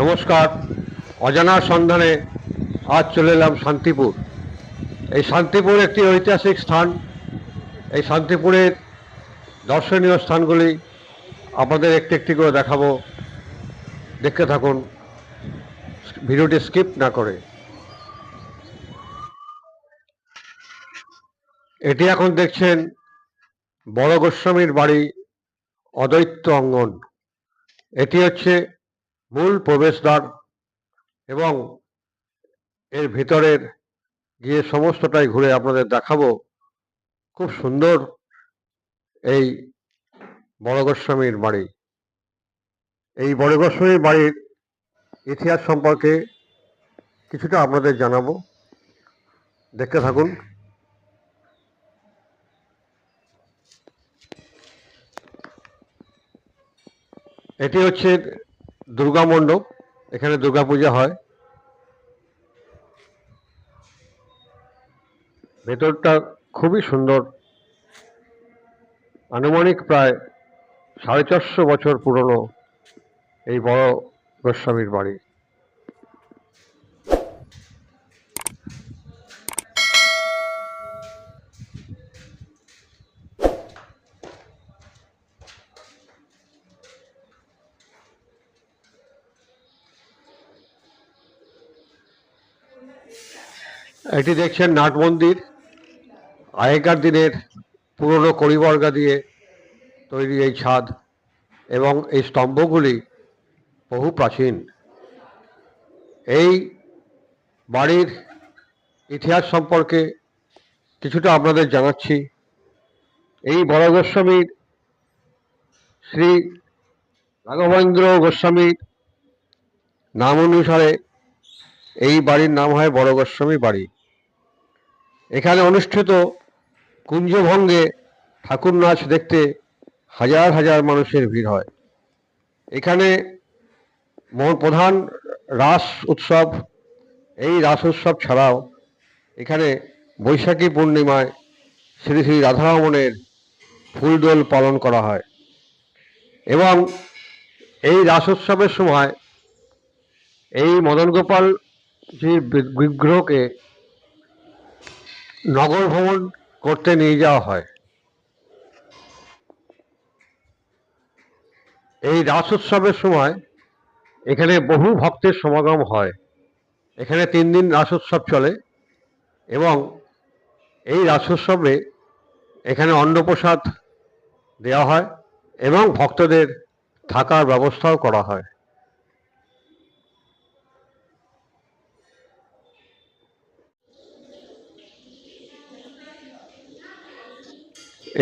নমস্কার। অজানার সন্ধানে আজ চলে এলাম শান্তিপুর। এই শান্তিপুর একটি ঐতিহাসিক স্থান। এই শান্তিপুরের দর্শনীয় স্থানগুলি আপনাদের একটি একটি করে দেখাবো। দেখতে থাকুন। ভিডিওটি স্কিপ না করে। এটি এখন দেখছেন বড় গোস্বামীর বাড়ি অদ্বৈত অঙ্গন। এটি হচ্ছে মূল প্রবেশদ্বার এবং এর ভিতরের গিয়ে সমস্তটাই ঘুরে আপনাদের দেখাবো। খুব সুন্দর এই বড় গোস্বামীর বাড়ি। এই বড় গোস্বামীর বাড়ির ইতিহাস সম্পর্কে কিছুটা আপনাদের জানাব। দেখতে থাকুন। এটি হচ্ছে দুর্গা মণ্ডপ, এখানে দুর্গাপূজা হয়। ভেতরটা খুবই সুন্দর। আনুমানিক প্রায় সাড়ে চারশো বছর পুরনো এই বড় গোস্বামীর বাড়ি। এটি দেখছেন নাট মন্দির আগেকার দিনের পুরনো কড়িবর্গা দিয়ে তৈরি এই ছাদ এবং এই স্তম্ভগুলি বহু প্রাচীন। এই বাড়ির ইতিহাস সম্পর্কে কিছুটা আপনাদের জানাচ্ছি। এই বড় গোস্বামীর শ্রী রাঘবেন্দ্র গোস্বামীর নাম অনুসারে এই বাড়ির নাম হয় বড় গোস্বামী বাড়ি। এখানে অনুষ্ঠিত কুঞ্জভঙ্গে ঠাকুর নাচ দেখতে হাজার হাজার মানুষের ভিড় হয়। এখানে প্রধান রাস উৎসব, এই রাস উৎসব ছাড়াও এখানে বৈশাখী পূর্ণিমায় শ্রী শ্রী রাধারমণের ফুলদোল পালন করা হয় এবং এই রাস উৎসবের সময় এই মদন গোপাল বিগ্রহকে নগর ভ্রমণ করতে নিয়ে যাওয়া হয়। এই রাস উৎসবের সময় এখানে বহু ভক্তের সমাগম হয়। এখানে তিন দিন রাস উৎসব চলে এবং এই রাস উৎসবে এখানে অন্নপ্রসাদ দেওয়া হয় এবং ভক্তদের থাকার ব্যবস্থাও করা হয়।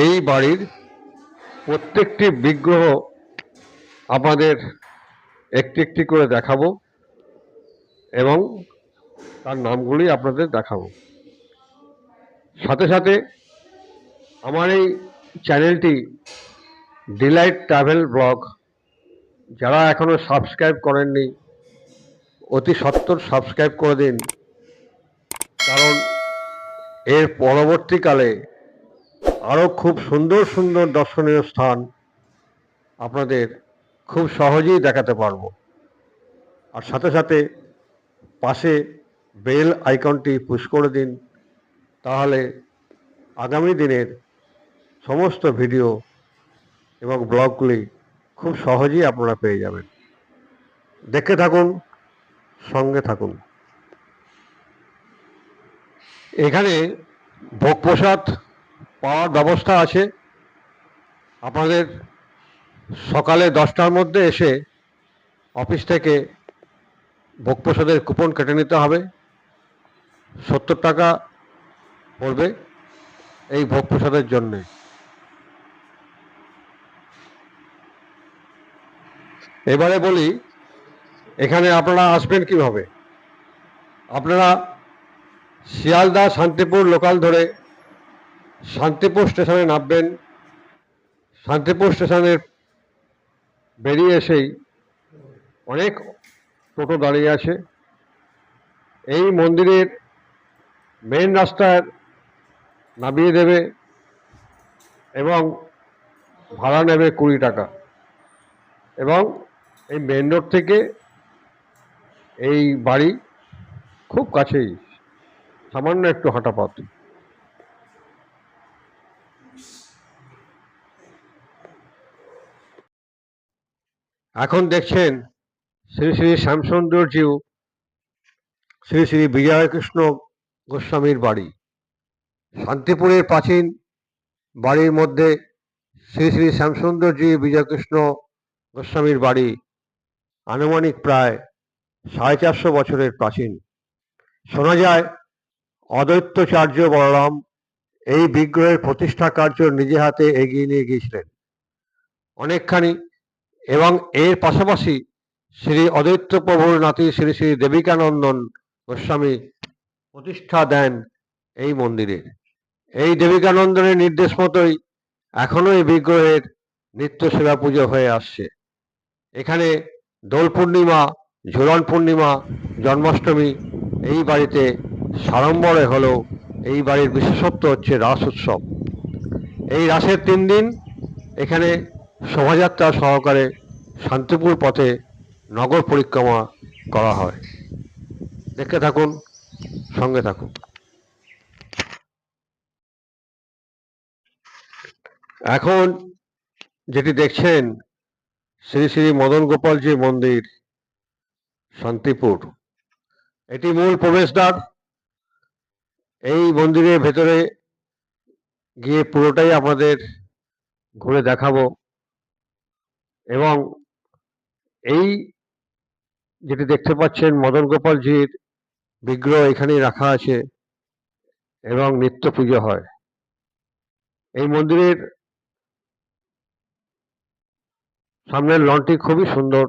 এই বাড়ির প্রত্যেকটি বিগ্রহ আপনাদের একটি একটি করে দেখাবো এবং তার নামগুলি আপনাদের দেখাবো। সাথে সাথে আমার এই চ্যানেলটি ডিলাইট ট্রাভেল ব্লগ যারা এখনও সাবস্ক্রাইব করেননি, অতি সত্বর সাবস্ক্রাইব করে দিন। কারণ এর পরবর্তীকালে আরও খুব সুন্দর সুন্দর দর্শনীয় স্থান আপনাদের খুব সহজেই দেখাতে পারব। আর সাথে সাথে পাশে বেল আইকনটি পুশ করে দিন, তাহলে আগামী দিনের সমস্ত ভিডিও এবং ব্লগগুলি খুব সহজেই আপনারা পেয়ে যাবেন। দেখতে থাকুন, সঙ্গে থাকুন। এখানে ভোগ প্রসাদ পাওয়ার ব্যবস্থা আছে। আপনাদের সকালে দশটার মধ্যে এসে অফিস থেকে ভোগ প্রসাদের কুপন কেটে নিতে হবে। সত্তর টাকা পড়বে এই ভোগ প্রসাদের জন্যে। এবারে বলি, এখানে আপনারা আসবেন কীভাবে? আপনারা শিয়ালদা, শান্তিপুর, লোকাল ধরে শান্তিপুর স্টেশনে নামবেন। শান্তিপুর স্টেশনের বেরিয়ে এসেই অনেক টোটো দাঁড়িয়ে আছে। এই মন্দিরের মেন রাস্তার নামিয়ে দেবে এবং ভাড়া নেবে কুড়ি টাকা। এবং এই মেন রোড থেকে এই বাড়ি খুব কাছেই, সামান্য একটু হাঁটা পথ এখন দেখছেন শ্রী শ্রী শ্যামসুন্দরজিউ শ্রী শ্রী বিজয়কৃষ্ণ গোস্বামীর বাড়ি। শান্তিপুরের প্রাচীন বাড়ির মধ্যে শ্রী শ্রী শ্যামসুন্দরজি বিজয়কৃষ্ণ গোস্বামীর বাড়ি আনুমানিক প্রায় সাড়ে চারশো বছরের প্রাচীন। শোনা যায়, অদ্বৈতাচার্য বলরাম এই বিগ্রহের প্রতিষ্ঠা কার্য নিজে হাতে এগিয়ে নিয়ে গিয়েছিলেন। অনেকখানি এবং এর পাশাপাশি শ্রী অদ্বৈত প্রভুর নাতি শ্রী শ্রী দেবিকানন্দন গোস্বামী প্রতিষ্ঠা দেন এই মন্দিরে। এই দেবিকানন্দনের নির্দেশ মতোই এখনও এই বিগ্রহের নিত্য সেবা পুজো হয়ে আসছে। এখানে দোল পূর্ণিমা, ঝুলন পূর্ণিমা, জন্মাষ্টমী এই বাড়িতে সাড়ম্বরে হলেও এই বাড়ির বিশেষত্ব হচ্ছে রাস উৎসব। এই রাসের তিন দিন এখানে শোভাযাত্রা সহকারে শান্তিপুর পথে নগর পরিক্রমা করা হয়। দেখতে থাকুন, সঙ্গে থাকুন। এখন যেটি দেখছেন, শ্রী শ্রী মদন গোপালজি মন্দির, শান্তিপুর। এটি মূল প্রবেশদ্বার। এই মন্দিরের ভেতরে গিয়ে পুরোটাই আমাদের ঘুরে দেখাবো। এবং এই যেটি দেখতে পাচ্ছেন, মদন গোপালজির বিগ্রহ এখানেই রাখা আছে এবং নিত্য পুজো হয়। এই মন্দিরের সামনের লনটি খুবই সুন্দর,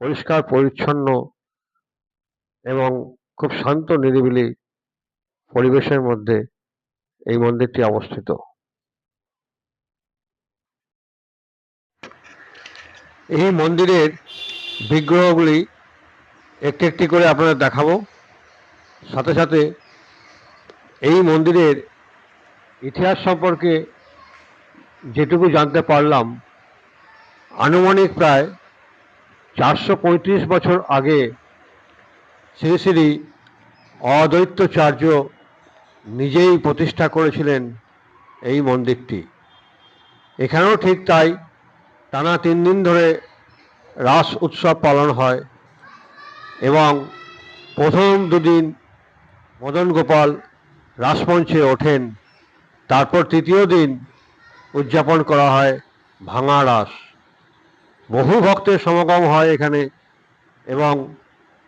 পরিষ্কার, পরিচ্ছন্ন এবং খুব শান্ত, নিরিবিলি পরিবেশের মধ্যে এই মন্দিরটি অবস্থিত। এই মন্দিরের বিগ্রহগুলি একটি একটি করে আপনাদের দেখাবো। সাথে সাথে এই মন্দিরের ইতিহাস সম্পর্কে যেটুকু জানতে পারলাম, আনুমানিক প্রায় চারশো পঁয়ত্রিশ বছর আগে শ্রী শ্রী অদ্বৈতাচার্য নিজেই প্রতিষ্ঠা করেছিলেন এই মন্দিরটি। এখানেও ঠিক তাই টানা তিন দিন ধরে রাস উৎসব পালন হয় এবং প্রথম দুদিন মদন গোপাল রাসমঞ্চে ওঠেন। তারপর তৃতীয় দিন উদযাপন করা হয় ভাঙা রাস। বহু ভক্তের সমাগম হয় এখানে এবং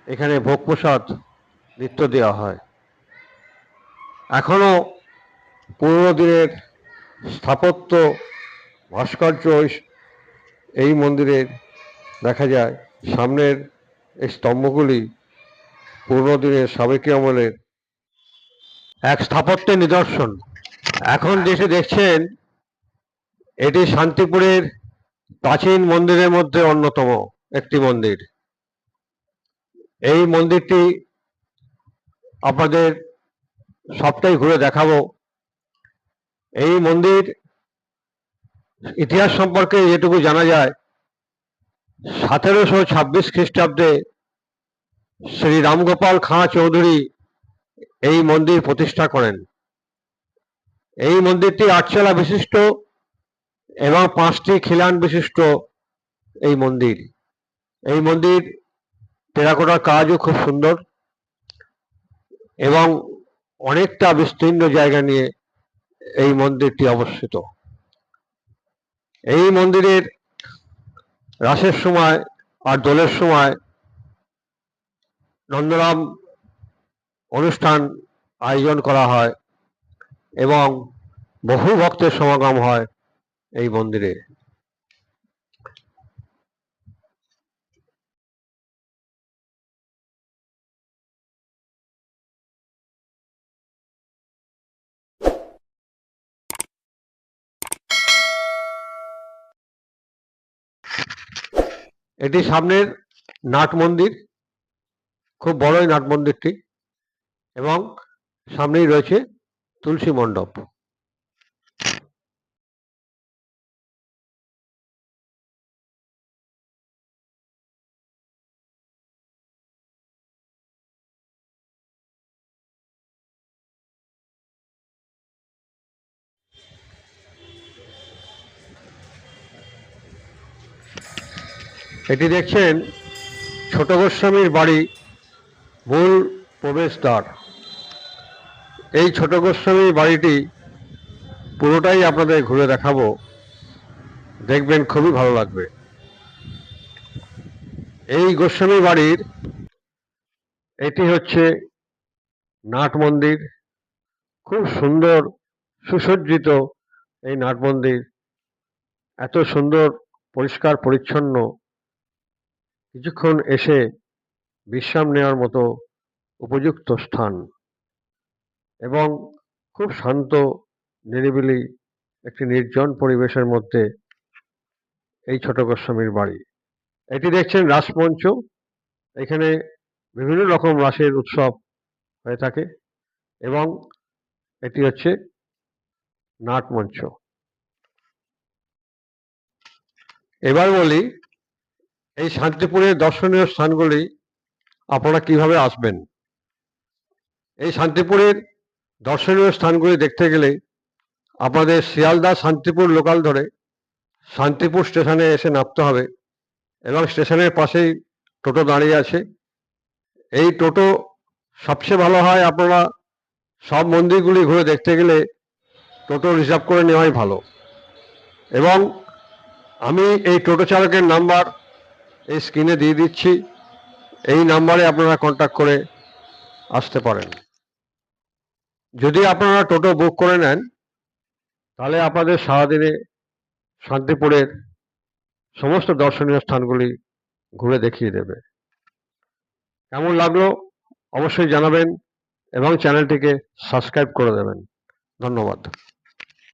এখানে ভোগ প্রসাদ নৃত্য দেওয়া হয়। এখনও পুরনো দিনের স্থাপত্য ভাস্কর্য এই মন্দিরের দেখা যায় সামনের এই স্তম্ভগুলি পুরনো দিনের সাবেকি আমলের এক স্থাপত্যের নিদর্শন। এখন যেটি দেখছেন, এটি শান্তিপুরের প্রাচীন মন্দিরের মধ্যে অন্যতম একটি মন্দির। এই মন্দিরটি আপনাদের সবটাই ঘুরে দেখাবো। এই মন্দির ইতিহাস সম্পর্কে যেটুকু জানা যায়, সতেরোশো ছাব্বিশ খ্রিস্টাব্দে শ্রী রামগোপাল খাঁ চৌধুরী এই মন্দির প্রতিষ্ঠা করেন। এই মন্দিরটি আটচালা বিশিষ্ট এবং পাঁচটি খিলান বিশিষ্ট এই মন্দির। এই মন্দির টেরাকোটার কাজও খুব সুন্দর এবং অনেকটা বিস্তীর্ণ জায়গা নিয়ে এই মন্দিরটি অবস্থিত। এই মন্দিরের রাসের সময় আর দোলের সময় নন্দরাম অনুষ্ঠান আয়োজন করা হয় এবং বহু ভক্তের সমাগম হয় এই মন্দিরে। এটি সামনের নাট মন্দির খুব বড়ই নাট মন্দিরটি এবং সামনেই রয়েছে তুলসী মণ্ডপ। এটি দেখছেন ছোট গোস্বামীর বাড়ি, মূল প্রবেশদ্বার। এই ছোট গোস্বামীর বাড়িটি পুরোটাই আপনাদের ঘুরে দেখাবো। দেখবেন খুবই ভালো লাগবে। এই গোস্বামী বাড়ির, এটি হচ্ছে নাট মন্দির। খুব সুন্দর, সুসজ্জিত এই নাট মন্দির। এত সুন্দর, পরিষ্কার, পরিচ্ছন্ন কিছুক্ষণ এসে বিশ্রাম নেওয়ার মতো উপযুক্ত স্থান এবং খুব শান্ত, নিরিবিলি একটি নির্জন পরিবেশের মধ্যে এই ছোট গোস্বামীর বাড়ি। এটি দেখছেন রাসমঞ্চ। এখানে বিভিন্ন রকম রাসের উৎসব হয়ে থাকে এবং এটি হচ্ছে নাটমঞ্চ। এবার বলি এই শান্তিপুরের দর্শনীয় স্থানগুলি আপনারা কীভাবে আসবেন? এই শান্তিপুরের দর্শনীয় স্থানগুলি দেখতে গেলে আপনাদের শিয়ালদা শান্তিপুর লোকাল ধরে শান্তিপুর স্টেশনে এসে নামতে হবে এবং স্টেশনের পাশেই টোটো দাঁড়িয়ে আছে। এই টোটো সবচেয়ে ভালো হয় আপনারা সব মন্দিরগুলি ঘুরে দেখতে গেলে টোটো রিজার্ভ করে নেওয়াই ভালো। এবং আমি এই টোটো চালকের নাম্বার এই স্ক্রিনে দিয়ে দিচ্ছি। এই নাম্বারে আপনারা কন্ট্যাক্ট করে আসতে পারেন। যদি আপনারা টোটো বুক করে নেন, তাহলে আপনাদের সারাদিনে শান্তিপুরের সমস্ত দর্শনীয় স্থানগুলি ঘুরে দেখিয়ে দেবে। কেমন লাগল অবশ্যই জানাবেন এবং চ্যানেলটিকে সাবস্ক্রাইব করে দেবেন। ধন্যবাদ।